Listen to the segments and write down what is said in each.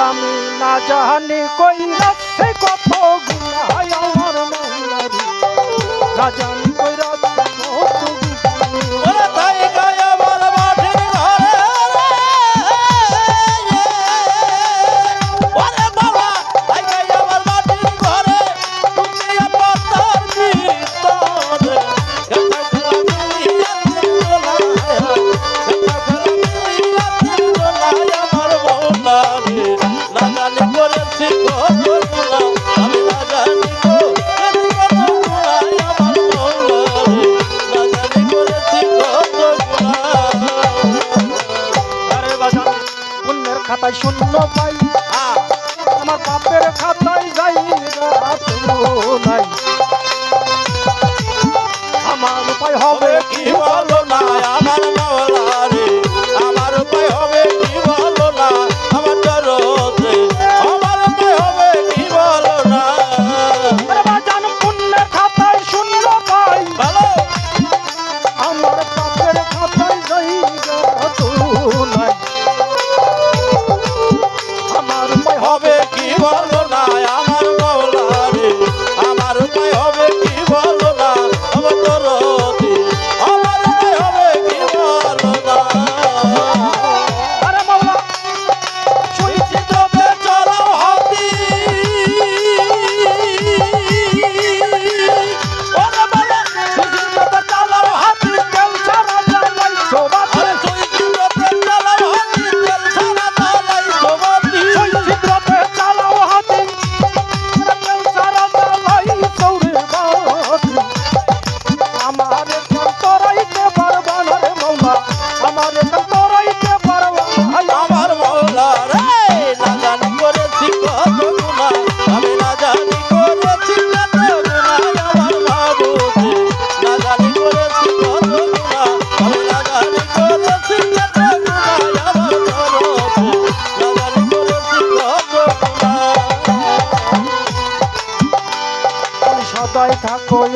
আমি না জানি কইরা সে কত গুণ হয় আমার মহিলারি না জানি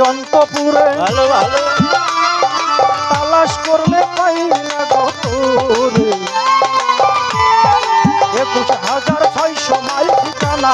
অন্তপুরে ভালো তালাশ করলে পাই না একুশ হাজার ছয়শো মাইল ঠিকানা।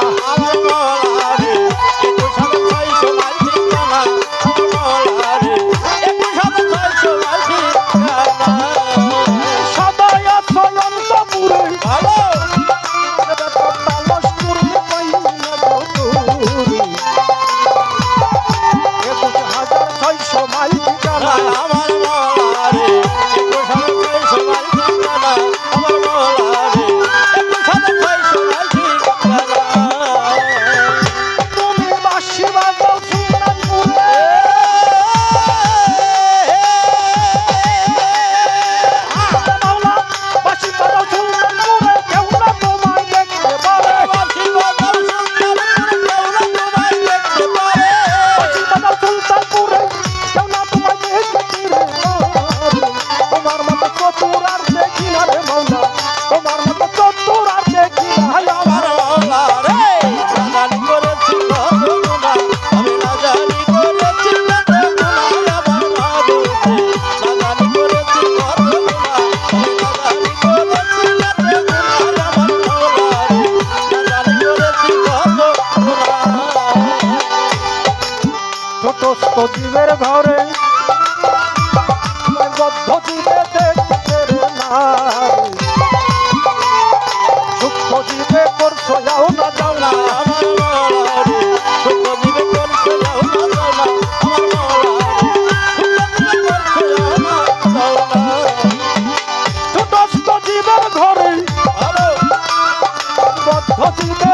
ছোট জীবের ঘরে বদ্ধ জীবের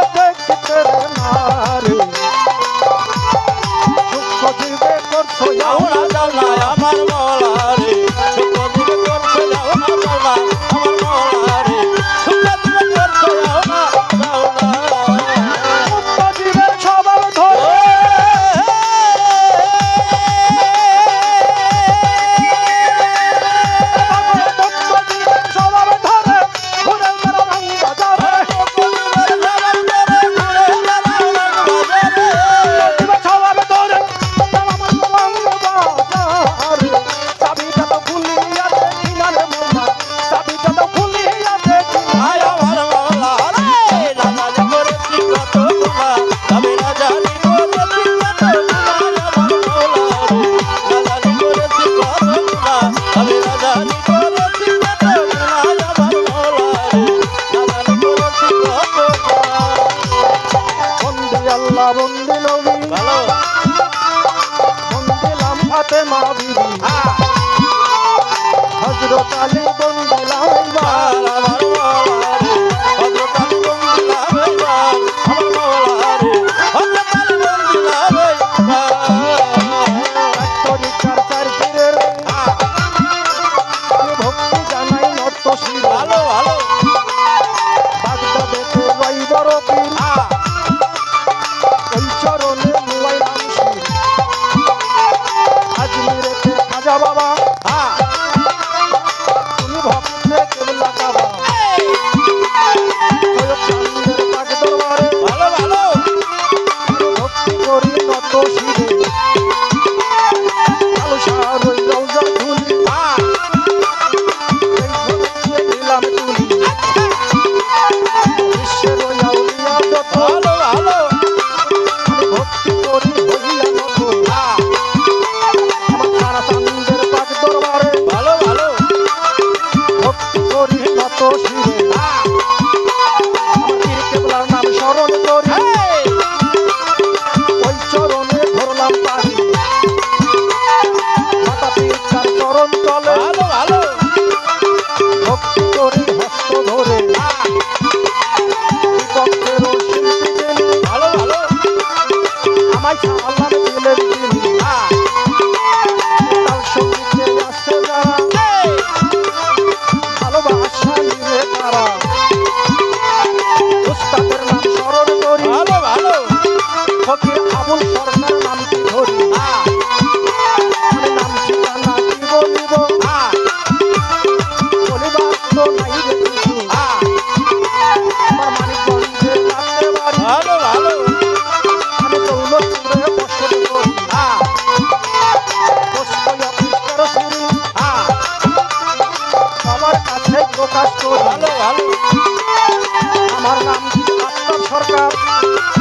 আমার নাম সরকার।